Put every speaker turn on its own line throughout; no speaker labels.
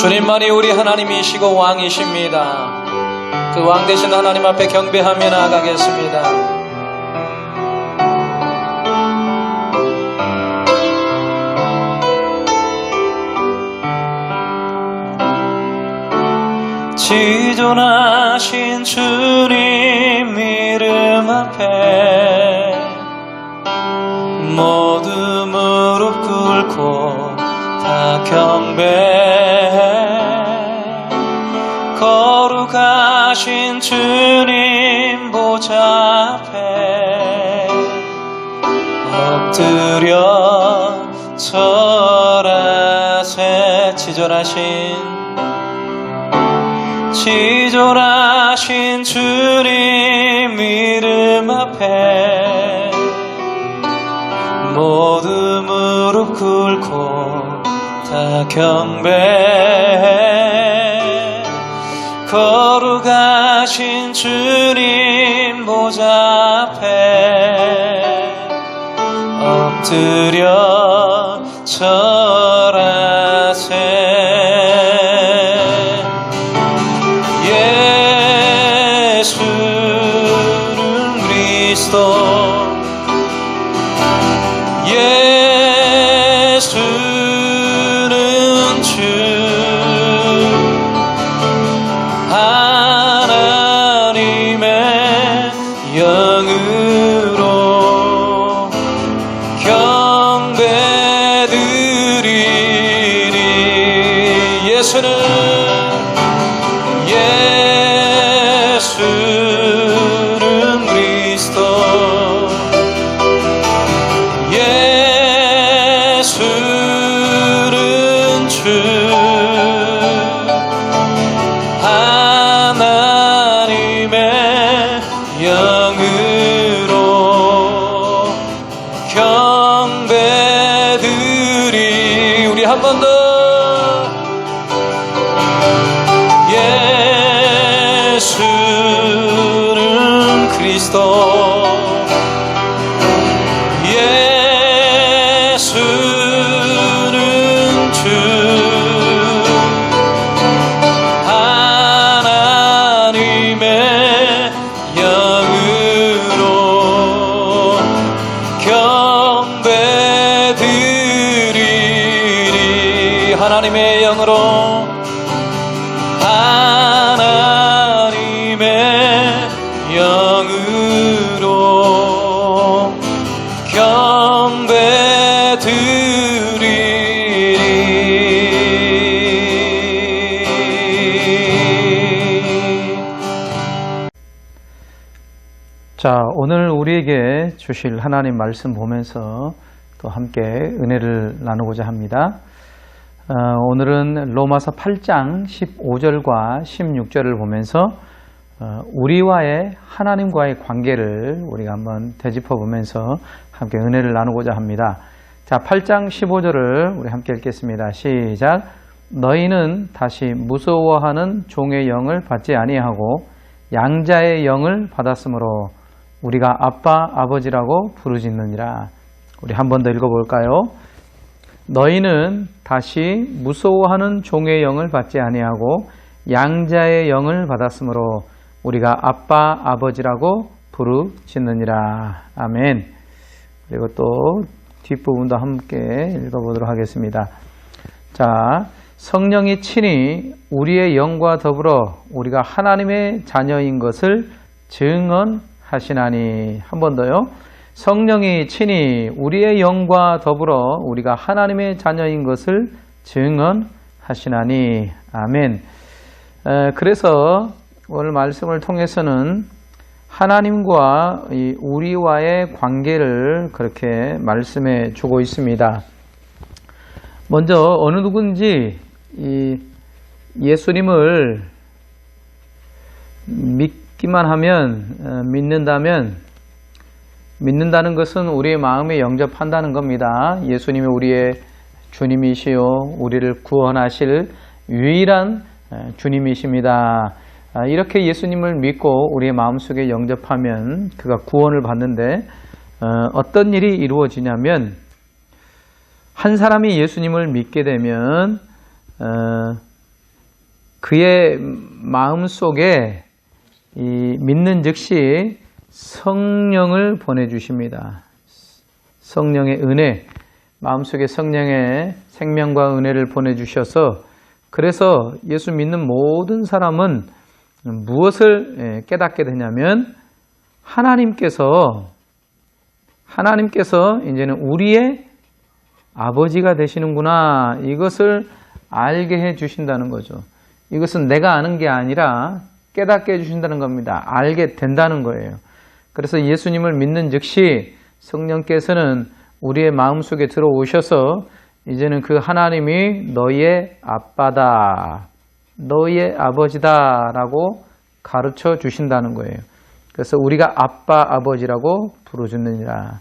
주님만이 우리 하나님이시고 왕이십니다. 그 왕 되신 하나님 앞에 경배하며 나아가겠습니다. 지존하신 주님 이름 앞에 모두 무릎 꿇고 다 경배해 거룩하신 주님 보좌 앞에 엎드려 절하세 지존하신 지존하신 주님 다 경배해 거룩하신 주님 보좌 앞에 엎드려 절하세. 예수는 그리스도
자, 오늘 우리에게 주실 하나님 말씀 보면서 또 함께 은혜를 나누고자 합니다. 어, 오늘은 로마서 8장 15절과 16절을 보면서 어, 우리와의 하나님과의 관계를 우리가 한번 되짚어 보면서 함께 은혜를 나누고자 합니다. 자, 8장 15절을 우리 함께 읽겠습니다. 시작. 너희는 다시 무서워하는 종의 영을 받지 아니하고 양자의 영을 받았으므로 우리가 아빠 아버지라고 부르짖느니라. 우리 한 번 더 읽어볼까요? 너희는 다시 무서워하는 종의 영을 받지 아니하고 양자의 영을 받았으므로 우리가 아빠 아버지라고 부르짖느니라. 아멘. 그리고 또 뒷부분도 함께 읽어보도록 하겠습니다. 자, 성령이 친히 우리의 영과 더불어 우리가 하나님의 자녀인 것을 증언 하시나니 한 번 더요. 성령이 친히 우리의 영과 더불어 우리가 하나님의 자녀인 것을 증언하시나니 아멘. 에, 그래서 오늘 말씀을 통해서는 하나님과 이 우리와의 관계를 그렇게 말씀해 주고 있습니다. 먼저 어느 누군지 이 예수님을 믿 기만 하면 어, 믿는다면 믿는다는 것은 우리의 마음에 영접한다는 겁니다. 예수님이 우리의 주님이시요 우리를 구원하실 유일한 어, 주님이십니다. 아, 이렇게 예수님을 믿고 우리의 마음속에 영접하면 그가 구원을 받는데 어, 어떤 일이 이루어지냐면 한 사람이 예수님을 믿게 되면 어, 그의 마음 속에 이 믿는 즉시 성령을 보내주십니다. 성령의 은혜, 마음속에 성령의 생명과 은혜를 보내주셔서 그래서 예수 믿는 모든 사람은 무엇을 예, 깨닫게 되냐면 하나님께서 하나님께서 이제는 우리의 아버지가 되시는구나 이것을 알게 해 주신다는 거죠. 이것은 내가 아는 게 아니라 깨닫게 해 주신다는 겁니다. 알게 된다는 거예요. 그래서 예수님을 믿는 즉시 성령께서는 우리의 마음속에 들어오셔서 이제는 그 하나님이 너희의 아빠다. 너희의 아버지다 라고 가르쳐 주신다는 거예요. 그래서 우리가 아빠, 아버지라고 부르짖느니라.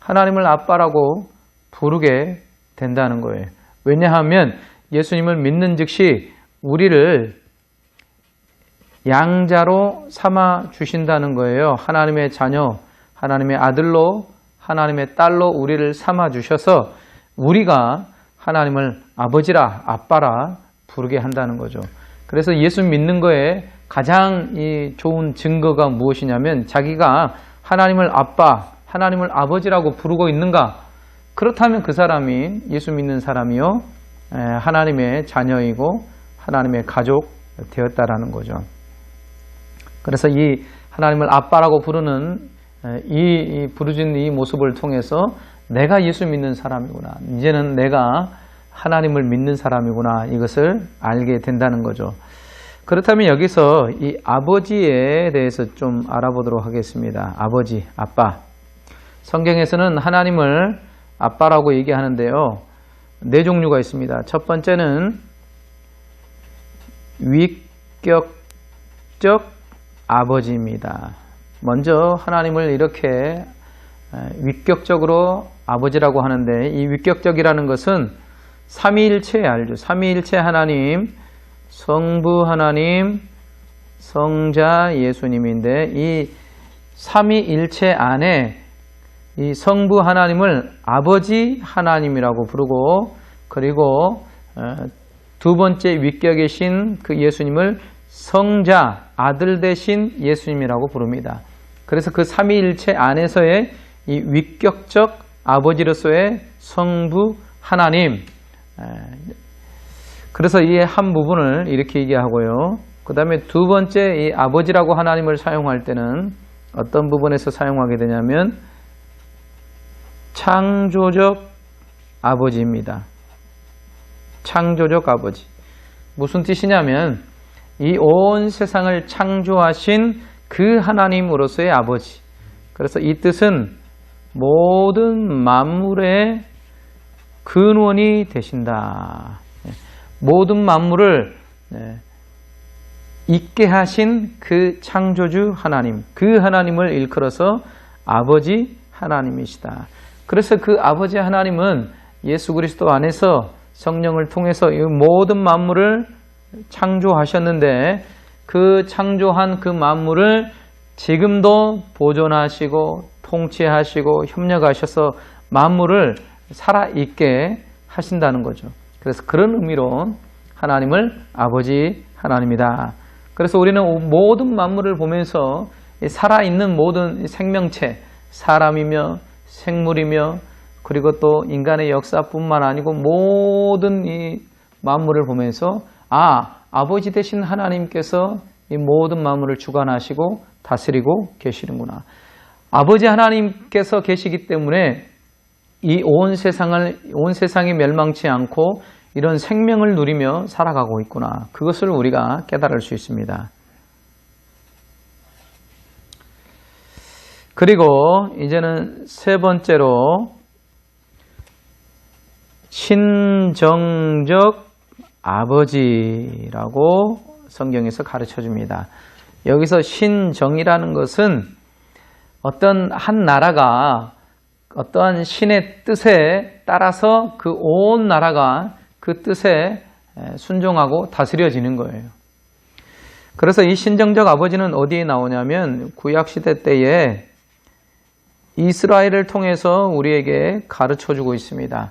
하나님을 아빠라고 부르게 된다는 거예요. 왜냐하면 예수님을 믿는 즉시 우리를 양자로 삼아 주신다는 거예요. 하나님의 자녀, 하나님의 아들로, 하나님의 딸로 우리를 삼아 주셔서 우리가 하나님을 아버지라, 아빠라 부르게 한다는 거죠. 그래서 예수 믿는 거에 가장 이 좋은 증거가 무엇이냐면 자기가 하나님을 아빠, 하나님을 아버지라고 부르고 있는가? 그렇다면 그 사람이 예수 믿는 사람이요. 에, 하나님의 자녀이고 하나님의 가족 되었다라는 거죠. 그래서 이 하나님을 아빠라고 부르는 이 부르짖는 이 모습을 통해서 내가 예수 믿는 사람이구나. 이제는 내가 하나님을 믿는 사람이구나. 이것을 알게 된다는 거죠. 그렇다면 여기서 이 아버지에 대해서 좀 알아보도록 하겠습니다. 아버지, 아빠. 성경에서는 하나님을 아빠라고 얘기하는데요. 네 종류가 있습니다. 첫 번째는 위격적 아버지입니다. 먼저 하나님을 이렇게 위격적으로 아버지라고 하는데 이 위격적이라는 것은 삼위일체 알죠. 삼위일체 하나님, 성부 하나님, 성자 예수님인데 이 삼위일체 안에 이 성부 하나님을 아버지 하나님이라고 부르고 그리고 두 번째 위격이신 그 예수님을 성자 아들 대신 예수님이라고 부릅니다. 그래서 그 삼위일체 안에서의 이 위격적 아버지로서의 성부 하나님 그래서 이 한 부분을 이렇게 얘기하고요. 그 다음에 두 번째 이 아버지라고 하나님을 사용할 때는 어떤 부분에서 사용하게 되냐면 창조적 아버지입니다. 창조적 아버지. 무슨 뜻이냐면 이 온 세상을 창조하신 그 하나님으로서의 아버지. 그래서 이 뜻은 모든 만물의 근원이 되신다. 모든 만물을 있게 하신 그 창조주 하나님, 그 하나님을 일컬어서 아버지 하나님이시다. 그래서 그 아버지 하나님은 예수 그리스도 안에서 성령을 통해서 이 모든 만물을 창조하셨는데 그 창조한 그 만물을 지금도 보존하시고 통치하시고 협력하셔서 만물을 살아있게 하신다는 거죠. 그래서 그런 의미로 하나님을 아버지 하나님이다. 그래서 우리는 모든 만물을 보면서 살아있는 모든 생명체, 사람이며 생물이며 그리고 또 인간의 역사뿐만 아니고 모든 이 만물을 보면서 아, 아버지 되신 하나님께서 이 모든 만물을 주관하시고 다스리고 계시는구나. 아버지 하나님께서 계시기 때문에 이 온 세상을 온 세상이 멸망치 않고 이런 생명을 누리며 살아가고 있구나. 그것을 우리가 깨달을 수 있습니다. 그리고 이제는 세 번째로 신정적 아버지라고 성경에서 가르쳐 줍니다. 여기서 신정이라는 것은 어떤 한 나라가 어떠한 신의 뜻에 따라서 그 온 나라가 그 뜻에 순종하고 다스려지는 거예요. 그래서 이 신정적 아버지는 어디에 나오냐면 구약시대 때에 이스라엘을 통해서 우리에게 가르쳐 주고 있습니다.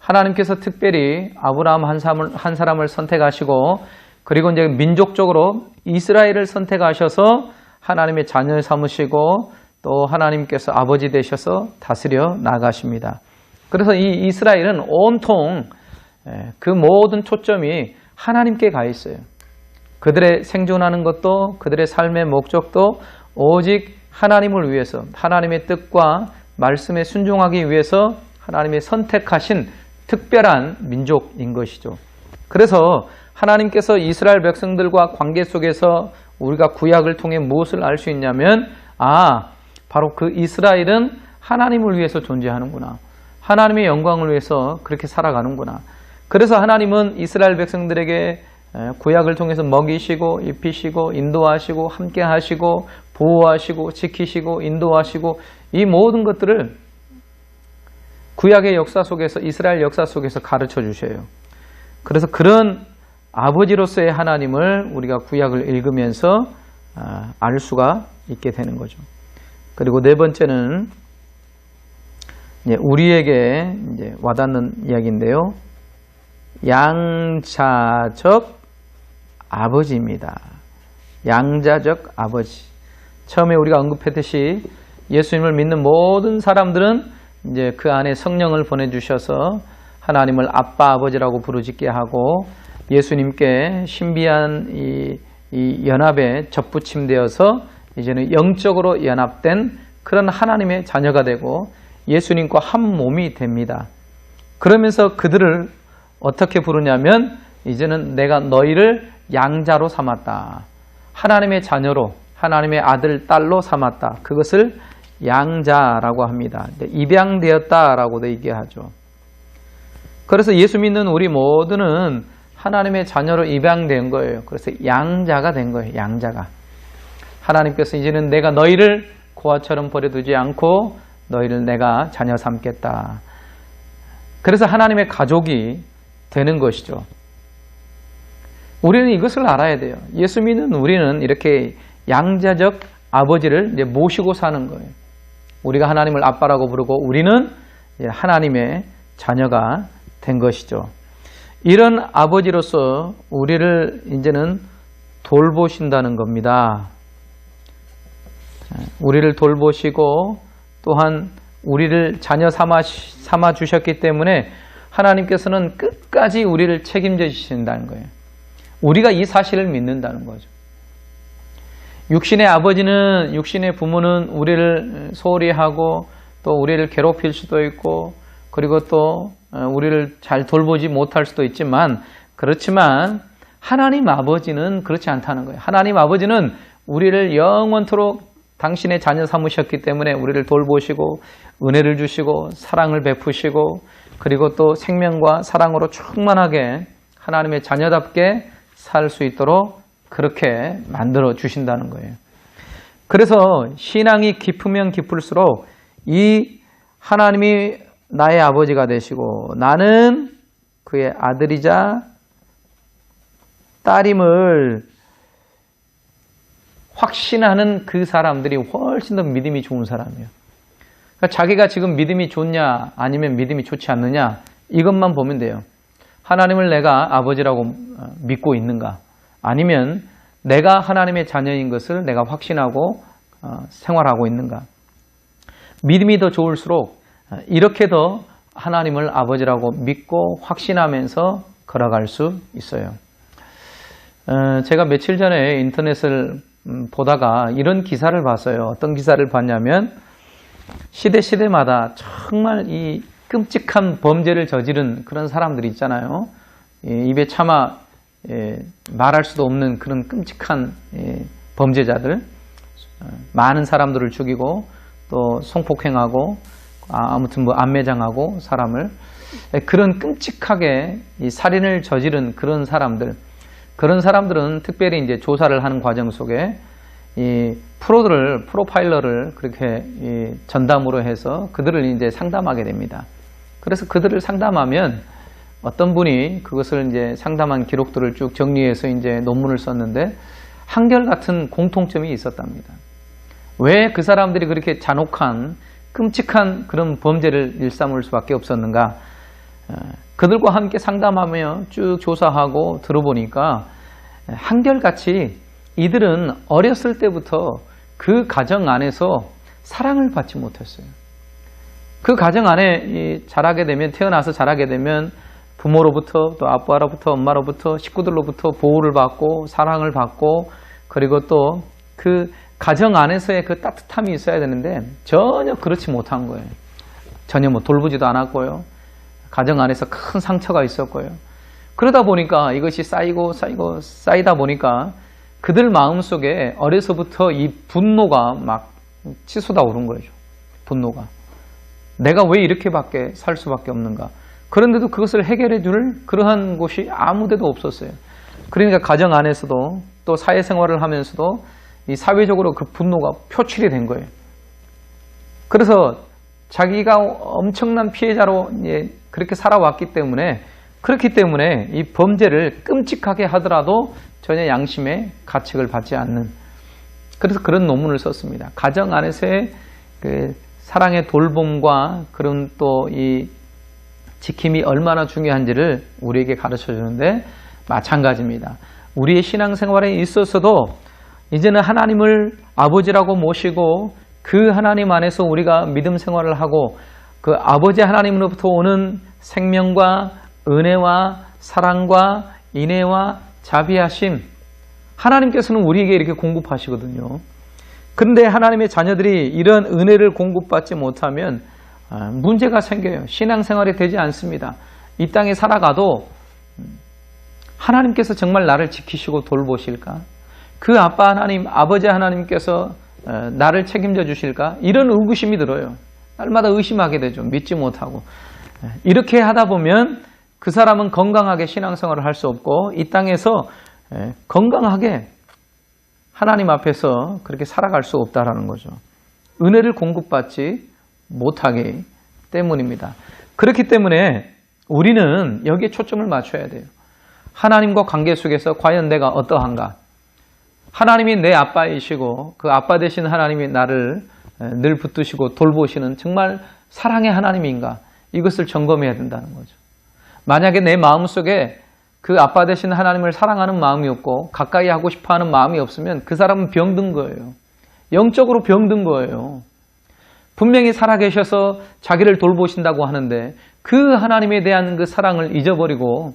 하나님께서 특별히 아브라함 한 사람을, 한 사람을 선택하시고 그리고 이제 민족적으로 이스라엘을 선택하셔서 하나님의 자녀 삼으시고 또 하나님께서 아버지 되셔서 다스려 나가십니다. 그래서 이 이스라엘은 온통 예, 그 모든 초점이 하나님께 가 있어요. 그들의 생존하는 것도 그들의 삶의 목적도 오직 하나님을 위해서 하나님의 뜻과 말씀에 순종하기 위해서 하나님의 선택하신 특별한 민족인 것이죠. 그래서 하나님께서 이스라엘 백성들과 관계 속에서 우리가 구약을 통해 무엇을 알 수 있냐면 아 바로 그 이스라엘은 하나님을 위해서 존재하는구나. 하나님의 영광을 위해서 그렇게 살아가는구나. 그래서 하나님은 이스라엘 백성들에게 구약을 통해서 먹이시고 입히시고 인도하시고 함께 하시고 보호하시고 지키시고 인도하시고 이 모든 것들을 구약의 역사 속에서 이스라엘 역사 속에서 가르쳐 주셔요. 그래서 그런 아버지로서의 하나님을 우리가 구약을 읽으면서 아, 알 수가 있게 되는 거죠. 그리고 네 번째는 우리에게 이제 와닿는 이야기인데요. 양자적 아버지입니다. 양자적 아버지. 처음에 우리가 언급했듯이 예수님을 믿는 모든 사람들은 이제 그 안에 성령을 보내주셔서 하나님을 아빠 아버지라고 부르짖게 하고 예수님께 신비한 이, 이 연합에 접붙임되어서 이제는 영적으로 연합된 그런 하나님의 자녀가 되고 예수님과 한 몸이 됩니다. 그러면서 그들을 어떻게 부르냐면 이제는 내가 너희를 양자로 삼았다. 하나님의 자녀로 하나님의 아들 딸로 삼았다. 그것을 양자라고 합니다. 입양되었다라고도 얘기하죠. 그래서 예수 믿는 우리 모두는 하나님의 자녀로 입양된 거예요. 그래서 양자가 된 거예요. 양자가. 하나님께서 이제는 내가 너희를 고아처럼 버려두지 않고 너희를 내가 자녀 삼겠다. 그래서 하나님의 가족이 되는 것이죠. 우리는 이것을 알아야 돼요. 예수 믿는 우리는 이렇게 양자적 아버지를 모시고 사는 거예요. 우리가 하나님을 아빠라고 부르고 우리는 하나님의 자녀가 된 것이죠. 이런 아버지로서 우리를 이제는 돌보신다는 겁니다. 우리를 돌보시고 또한 우리를 자녀 삼아, 삼아 주셨기 때문에 하나님께서는 끝까지 우리를 책임져 주신다는 거예요. 우리가 이 사실을 믿는다는 거죠. 육신의 아버지는, 육신의 부모는 우리를 소홀히 하고 또 우리를 괴롭힐 수도 있고 그리고 또 우리를 잘 돌보지 못할 수도 있지만 그렇지만 하나님 아버지는 그렇지 않다는 거예요. 하나님 아버지는 우리를 영원토록 당신의 자녀 삼으셨기 때문에 우리를 돌보시고 은혜를 주시고 사랑을 베푸시고 그리고 또 생명과 사랑으로 충만하게 하나님의 자녀답게 살 수 있도록 그렇게 만들어 주신다는 거예요. 그래서 신앙이 깊으면 깊을수록 이 하나님이 나의 아버지가 되시고 나는 그의 아들이자 딸임을 확신하는 그 사람들이 훨씬 더 믿음이 좋은 사람이에요. 그러니까 자기가 지금 믿음이 좋냐 아니면 믿음이 좋지 않느냐 이것만 보면 돼요. 하나님을 내가 아버지라고 어, 믿고 있는가 아니면 내가 하나님의 자녀인 것을 내가 확신하고 어, 생활하고 있는가. 믿음이 더 좋을수록 어, 이렇게 더 하나님을 아버지라고 믿고 확신하면서 걸어갈 수 있어요. 제가 며칠 전에 인터넷을 음, 보다가 이런 기사를 봤어요. 어떤 기사를 봤냐면 시대 시대마다 정말 이 끔찍한 범죄를 저지른 그런 사람들이 있잖아요. 입에 차마 예, 말할 수도 없는 그런 끔찍한 예, 범죄자들, 어, 많은 사람들을 죽이고 또 성폭행하고 아, 아무튼 뭐 안매장하고 사람을 예, 그런 끔찍하게 살인을 저지른 그런 사람들 그런 사람들은 특별히 이제 조사를 하는 과정 속에 이 프로들을 프로파일러를 그렇게 전담으로 해서 그들을 이제 상담하게 됩니다. 그래서 그들을 상담하면 어떤 분이 그것을 이제 상담한 기록들을 쭉 정리해서 이제 논문을 썼는데 한결같은 공통점이 있었답니다. 왜 그 사람들이 그렇게 잔혹한 끔찍한 그런 범죄를 일삼을 수밖에 없었는가? 어, 그들과 함께 상담하며 쭉 조사하고 들어보니까 한결같이 이들은 어렸을 때부터 그 가정 안에서 사랑을 받지 못했어요. 그 가정 안에 이 자라게 되면 태어나서 자라게 되면 부모로부터 또 아빠로부터 엄마로부터 식구들로부터 보호를 받고 사랑을 받고 그리고 또 그 가정 안에서의 그 따뜻함이 있어야 되는데 전혀 그렇지 못한 거예요. 전혀 뭐 돌보지도 않았고요. 가정 안에서 큰 상처가 있었고요. 그러다 보니까 이것이 쌓이고 쌓이고 쌓이다 보니까 그들 마음속에 어려서부터 이 분노가 막 치솟아 오른 거죠. 분노가. 내가 왜 이렇게밖에 살 수밖에 없는가. 그런데도 그것을 해결해 줄 그러한 곳이 아무 데도 없었어요. 그러니까 가정 안에서도 또 사회생활을 하면서도 이 사회적으로 그 분노가 표출이 된 거예요. 그래서 자기가 엄청난 피해자로 이제 그렇게 살아왔기 때문에 그렇기 때문에 이 범죄를 끔찍하게 하더라도 전혀 양심의 가책을 받지 않는 그래서 그런 논문을 썼습니다. 가정 안에서의 그 사랑의 돌봄과 그런 또이 지킴이 얼마나 중요한지를 우리에게 가르쳐 주는데 마찬가지입니다. 우리의 신앙생활에 있어서도 이제는 하나님을 아버지라고 모시고 그 하나님 안에서 우리가 믿음 생활을 하고 그 아버지 하나님으로부터 오는 생명과 은혜와 사랑과 인애와 자비하심 하나님께서는 우리에게 이렇게 공급하시거든요. 그런데 하나님의 자녀들이 이런 은혜를 공급받지 못하면 아, 문제가 생겨요. 신앙생활이 되지 않습니다. 이 땅에 살아가도 하나님께서 정말 나를 지키시고 돌보실까? 그 아빠 하나님, 아버지 하나님께서 어, 나를 책임져 주실까? 이런 의구심이 들어요. 날마다 의심하게 되죠. 믿지 못하고. 이렇게 하다 보면 그 사람은 건강하게 신앙생활을 할 수 없고 이 땅에서 에, 건강하게 하나님 앞에서 그렇게 살아갈 수 없다라는 거죠. 은혜를 공급받지 못하기 때문입니다. 그렇기 때문에 우리는 여기에 초점을 맞춰야 돼요. 하나님과 관계 속에서 과연 내가 어떠한가? 하나님이 내 아빠이시고 그 아빠 되신 하나님이 나를 늘 붙드시고 돌보시는 정말 사랑의 하나님인가? 이것을 점검해야 된다는 거죠. 만약에 내 마음 속에 그 아빠 되신 하나님을 사랑하는 마음이 없고 가까이 하고 싶어 하는 마음이 없으면 그 사람은 병든 거예요. 영적으로 병든 거예요. 분명히 살아계셔서 자기를 돌보신다고 하는데 그 하나님에 대한 그 사랑을 잊어버리고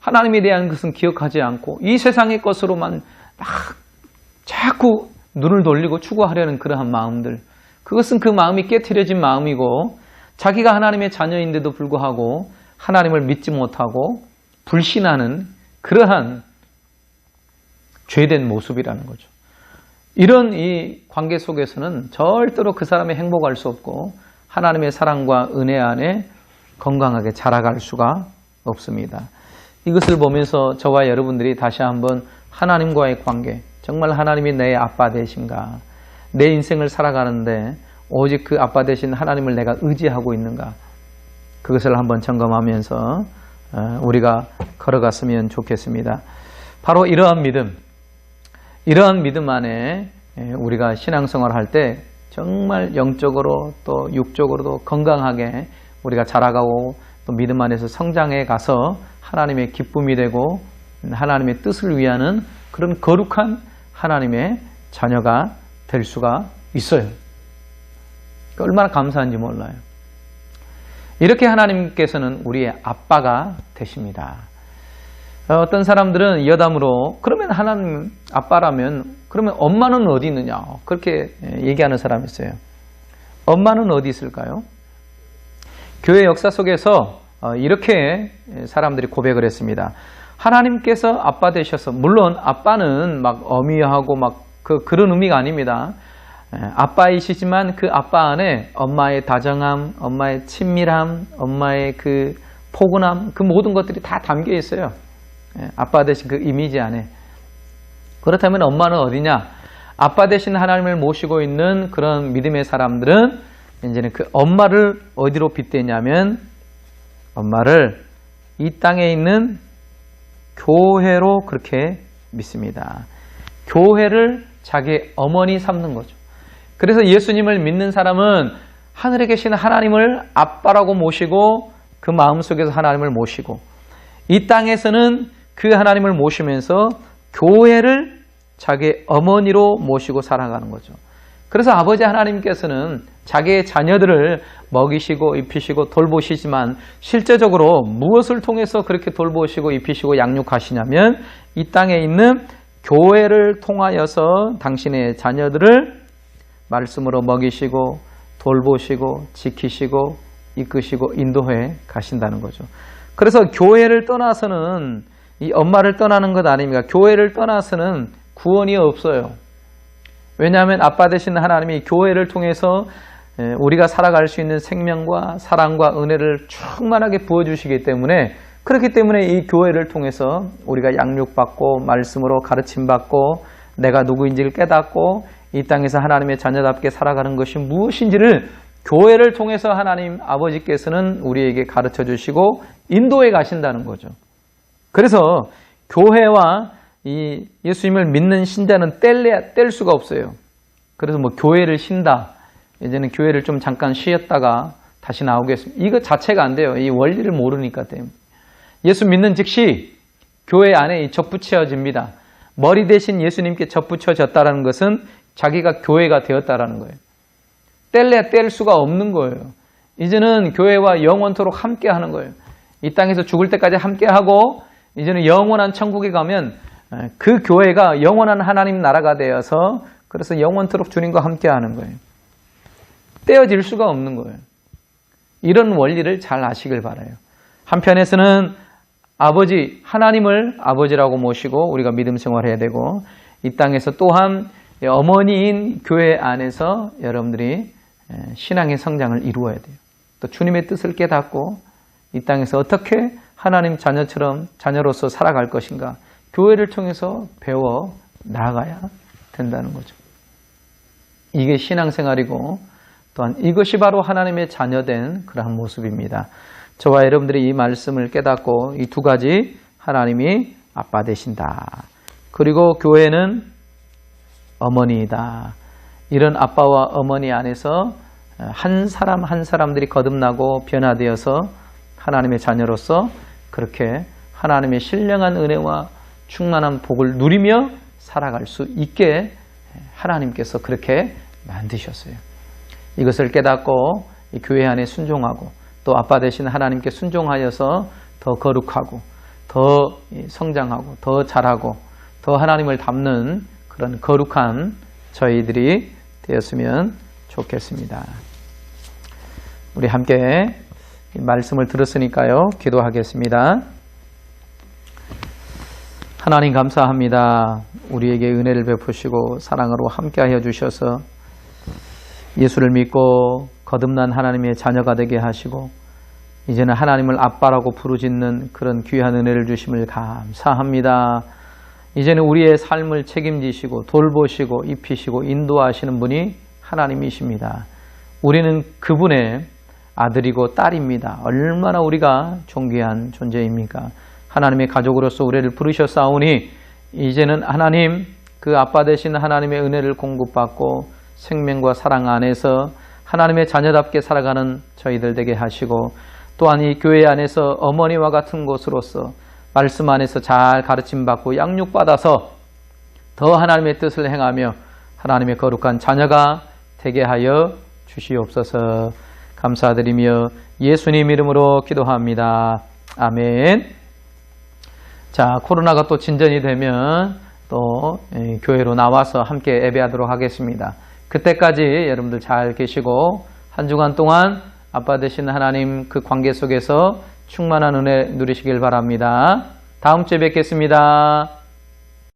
하나님에 대한 것은 기억하지 않고 이 세상의 것으로만 막 자꾸 눈을 돌리고 추구하려는 그러한 마음들. 그것은 그 마음이 깨트려진 마음이고 자기가 하나님의 자녀인데도 불구하고 하나님을 믿지 못하고 불신하는 그러한 죄된 모습이라는 거죠. 이런 이 관계 속에서는 절대로 그 사람이 행복할 수 없고 하나님의 사랑과 은혜 안에 건강하게 자라갈 수가 없습니다. 이것을 보면서 저와 여러분들이 다시 한번 하나님과의 관계, 정말 하나님이 내 아빠 되신가? 내 인생을 살아가는데 오직 그 아빠 되신 하나님을 내가 의지하고 있는가? 그것을 한번 점검하면서 어, 우리가 걸어갔으면 좋겠습니다. 바로 이러한 믿음, 이러한 믿음 안에 우리가 신앙생활 할 때 정말 영적으로 또 육적으로도 건강하게 우리가 자라가고 또 믿음 안에서 성장해 가서 하나님의 기쁨이 되고 하나님의 뜻을 위하는 그런 거룩한 하나님의 자녀가 될 수가 있어요. 얼마나 감사한지 몰라요. 이렇게 하나님께서는 우리의 아빠가 되십니다. 어떤 사람들은 여담으로 그러면 하나님 아빠라면 그러면 엄마는 어디 있느냐 그렇게 얘기하는 사람이 있어요. 엄마는 어디 있을까요? 교회 역사 속에서 이렇게 사람들이 고백을 했습니다. 하나님께서 아빠 되셔서 물론 아빠는 막 어미하고 막 그 그런 의미가 아닙니다. 아빠이시지만 그 아빠 안에 엄마의 다정함, 엄마의 친밀함, 엄마의 그 포근함 그 모든 것들이 다 담겨 있어요. 아빠 대신 그 이미지 안에. 그렇다면 엄마는 어디냐? 아빠 대신 하나님을 모시고 있는 그런 믿음의 사람들은 이제는 그 엄마를 어디로 빗대냐면 엄마를 이 땅에 있는 교회로 그렇게 믿습니다. 교회를 자기 어머니 삼는 거죠. 그래서 예수님을 믿는 사람은 하늘에 계신 하나님을 아빠라고 모시고 그 마음속에서 하나님을 모시고 이 땅에서는 그 하나님을 모시면서 교회를 자기의 어머니로 모시고 살아가는 거죠. 그래서 아버지 하나님께서는 자기의 자녀들을 먹이시고 입히시고 돌보시지만 실제적으로 무엇을 통해서 그렇게 돌보시고 입히시고 양육하시냐면 이 땅에 있는 교회를 통하여서 당신의 자녀들을 말씀으로 먹이시고 돌보시고 지키시고 이끄시고 인도해 가신다는 거죠. 그래서 교회를 떠나서는 이 엄마를 떠나는 것 아닙니까? 교회를 떠나서는 구원이 없어요. 왜냐하면 아빠 되신 하나님이 교회를 통해서 에, 우리가 살아갈 수 있는 생명과 사랑과 은혜를 충만하게 부어주시기 때문에 그렇기 때문에 이 교회를 통해서 우리가 양육받고 말씀으로 가르침받고 내가 누구인지를 깨닫고 이 땅에서 하나님의 자녀답게 살아가는 것이 무엇인지를 교회를 통해서 하나님 아버지께서는 우리에게 가르쳐 주시고 인도해 가신다는 거죠. 그래서 교회와 이 예수님을 믿는 신자는 뗄래, 뗄 수가 없어요. 그래서 뭐 교회를 쉰다. 이제는 교회를 좀 잠깐 쉬었다가 다시 나오겠습니다. 이거 자체가 안 돼요. 이 원리를 모르니까 때문에. 예수 믿는 즉시 교회 안에 접붙여집니다. 머리 대신 예수님께 접붙여졌다는 것은 자기가 교회가 되었다라는 거예요. 뗄래 뗄 수가 없는 거예요. 이제는 교회와 영원토록 함께 하는 거예요. 이 땅에서 죽을 때까지 함께 하고 이제는 영원한 천국에 가면 그 교회가 영원한 하나님 나라가 되어서 그래서 영원토록 주님과 함께 하는 거예요. 떼어질 수가 없는 거예요. 이런 원리를 잘 아시길 바라요. 한편에서는 아버지, 하나님을 아버지라고 모시고 우리가 믿음 생활해야 되고 이 땅에서 또한 어머니인 교회 안에서 여러분들이 신앙의 성장을 이루어야 돼요. 또 주님의 뜻을 깨닫고 이 땅에서 어떻게 하나님 자녀처럼 자녀로서 살아갈 것인가 교회를 통해서 배워 나아가야 된다는 거죠. 이게 신앙생활이고 또한 이것이 바로 하나님의 자녀된 그러한 모습입니다. 저와 여러분들이 이 말씀을 깨닫고 이 두 가지 하나님이 아빠 되신다. 그리고 교회는 어머니이다. 이런 아빠와 어머니 안에서 한 사람 한 사람들이 거듭나고 변화되어서 하나님의 자녀로서 그렇게 하나님의 신령한 은혜와 충만한 복을 누리며 살아갈 수 있게 하나님께서 그렇게 만드셨어요. 이것을 깨닫고 교회 안에 순종하고 또 아빠 대신 하나님께 순종하여서 더 거룩하고 더 성장하고 더 잘하고 더 하나님을 닮는 그런 거룩한 저희들이 되었으면 좋겠습니다. 우리 함께 말씀을 들었으니까요. 기도하겠습니다. 하나님 감사합니다. 우리에게 은혜를 베푸시고 사랑으로 함께하여 주셔서 예수를 믿고 거듭난 하나님의 자녀가 되게 하시고 이제는 하나님을 아빠라고 부르짖는 그런 귀한 은혜를 주심을 감사합니다. 이제는 우리의 삶을 책임지시고 돌보시고 입히시고 인도하시는 분이 하나님이십니다. 우리는 그분의 아들이고 딸입니다. 얼마나 우리가 존귀한 존재입니까? 하나님의 가족으로서 우리를 부르셨사오니 이제는 하나님 그 아빠 되신 하나님의 은혜를 공급받고 생명과 사랑 안에서 하나님의 자녀답게 살아가는 저희들 되게 하시고 또한 이 교회 안에서 어머니와 같은 곳으로서 말씀 안에서 잘 가르침 받고 양육 받아서 더 하나님의 뜻을 행하며 하나님의 거룩한 자녀가 되게 하여 주시옵소서 감사드리며 예수님 이름으로 기도합니다. 아멘. 자, 코로나가 또 진전이 되면 또 교회로 나와서 함께 예배하도록 하겠습니다. 그때까지 여러분들 잘 계시고 한 주간 동안 아빠 되신 하나님 그 관계 속에서 충만한 은혜 누리시길 바랍니다. 다음 주에 뵙겠습니다.